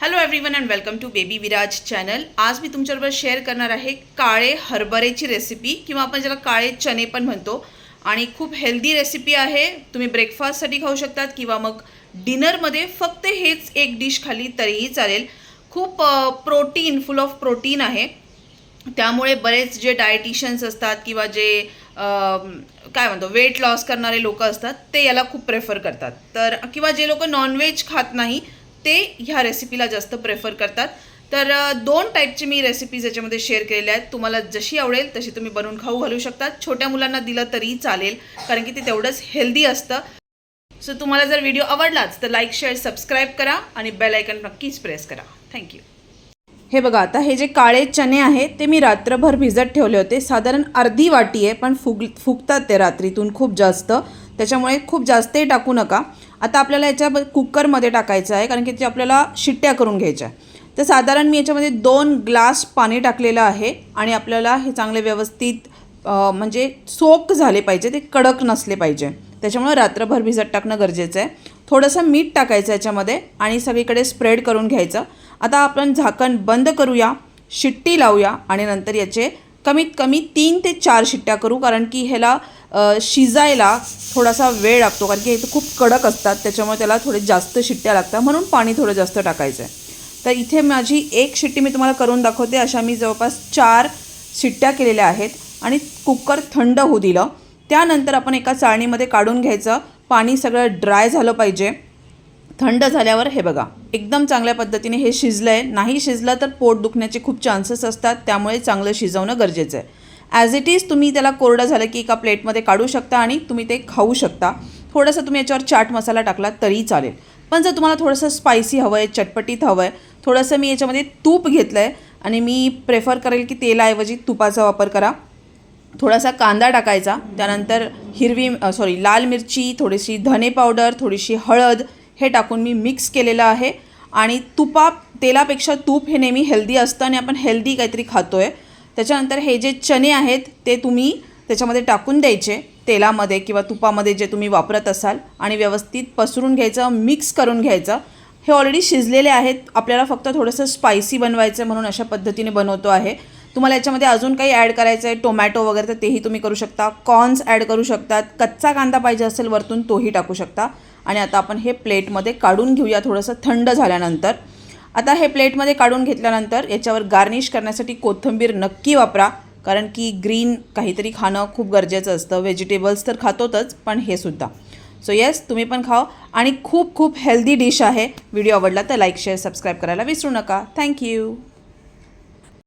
Hello everyone and welcome to baby Viraj channel आज मी तुमच्याबरोबर शेअर करणार आहे काळे हरभऱ्याची रेसिपी किंवा आपण ज्याला काळे चणे पण म्हणतो. आणि खूप हेल्दी रेसिपी आहे. तुम्ही ब्रेकफास्टसाठी खाऊ शकतात किंवा मग डिनरमध्ये फक्त हेच एक डिश खाली तरीही चालेल. खूप प्रोटीन फुल ऑफ प्रोटीन आहे. त्यामुळे बरेच जे डायटिशियन्स असतात किंवा जे काय म्हणतो वेट लॉस करणारे लोक असतात ते याला खूप प्रेफर करतात. तर किंवा जे लोक नॉनव्हेज खात नाही ते ह्या रेसिपीला जास्त प्रेफर करतात. तर दोन टाईपची मी रेसिपीज याच्यामध्ये शेअर केलेल्या आहेत. तुम्हाला जशी आवडेल तशी तुम्ही बनवून खाऊ घालू शकतात. छोट्या मुलांना दिलं तरी चालेल कारण की ते तेवढंच हेल्दी असतं. सो तुम्हाला जर व्हिडिओ आवडलाच तर लाईक शेअर सबस्क्राईब करा आणि बेल आयकन नक्कीच प्रेस करा. थँक्यू हे बघा आता हे जे काळे चणे आहे ते मी रात्रभर भिजत ठेवले होते. साधारण अर्धी वाटी आहे पण फुग फुगतात ते रात्रीतून खूप जास्त. त्याच्यामुळे खूप जास्तही टाकू नका. आता आपल्याला याच्या कुकरमध्ये टाकायचं आहे कारण की ते आपल्याला शिट्ट्या करून घ्यायच्या आहे तर साधारण मी याच्यामध्ये दोन ग्लास पाणी टाकलेलं आहे आणि आपल्याला हे चांगले व्यवस्थित म्हणजे सोक झाले पाहिजे ते कडक नसले पाहिजे. त्याच्यामुळे रात्रभर भिजत टाकणं गरजेचं आहे. थोडंसं मीठ टाकायचं याच्यामध्ये आणि सगळीकडे स्प्रेड करून घ्यायचं. आता आपण झाकण बंद करूया शिट्टी लावूया आणि नंतर याचे कमीत कमी तीन ते चार शिट्ट्या करू कारण की ह्याला शिजायला थोडासा वेळ लागतो कारण की हे खूप कडक असतात त्याच्यामुळे त्याला थोडे जास्त शिट्ट्या लागतात म्हणून पाणी थोडं जास्त टाकायचं आहे तर इथे माझी एक शिट्टी मी तुम्हाला करून दाखवते अशा मी जवळपास चार शिट्ट्या केलेल्या आहेत आणि कुकर थंड होऊ दिलं. त्यानंतर आपण एका चाळणीमध्ये काढून घ्यायचं पाणी सगळं ड्राय झालं पाहिजे. थंड झाल्यावर हे बघा. एकदम चांगल्या पद्धतीने हे शिजलं आहे नाही शिजलं तर पोट दुखण्याचे खूप चान्सेस असतात. त्यामुळे चांगलं शिजवणं गरजेचं आहे. ॲज इट इज तुम्ही त्याला कोरडं झालं की एका प्लेटमध्ये काढू शकता आणि तुम्ही ते खाऊ शकता. थोडंसं तुम्ही याच्यावर चाट मसाला टाकला तरी चालेल. पण जर तुम्हाला थोडंसं स्पायसी हवं आहे चटपटीत हवं आहे थोडंसं मी याच्यामध्ये तूप घेतलं आहे आणि मी प्रेफर करेल की तेलाऐवजी तुपाचा वापर करा. थोडासा कांदा टाकायचा. त्यानंतर हिरवी सॉरी लाल मिरची थोडीशी धने पावडर थोडीशी हळद हे टाकून मी मिक्स केलेलं आहे. आणि तुपा तेलापेक्षा तूप हे नेहमी हेल्दी असतं आणि आपण हेल्दी काहीतरी खातो आहे त्याच्यानंतर हे जे चणे आहेत ते तुम्ही त्याच्यामध्ये टाकून द्यायचे. तेलामध्ये किंवा तुपामध्ये जे तुम्ही वापरत असाल आणि व्यवस्थित पसरून घ्यायचं मिक्स करून घ्यायचं. हे ऑलरेडी शिजलेले आहेत. आपल्याला फक्त थोडंसं स्पायसी बनवायचं म्हणून अशा पद्धतीने बनवतो आहे. तुम्हाला याच्यामध्ये अजून काही ॲड करायचं आहे टोमॅटो वगैरे तर तेही तुम्ही करू शकता. कॉर्न्स ॲड करू शकतात. कच्चा कांदा पाहिजे असेल वरतून तोही टाकू शकता. आणि आता आपण हे प्लेटमध्ये काढून घेऊया थोडंसं थंड झाल्यानंतर. आता हे प्लेटमध्ये काढून घेतल्यानंतर याच्यावर गार्निश करण्यासाठी कोथिंबीर नक्की वापरा. कारण की ग्रीन काहीतरी खाणं खूप गरजेचं असतं. व्हेजिटेबल्स तर खातोतच पण हे सुद्धा. सो येस तुम्ही पण खाओ. आणि खूप खूप हेल्दी डिश आहे. व्हिडिओ आवडला तर लाईक शेअर सबस्क्राईब करायला विसरू नका. थँक्यू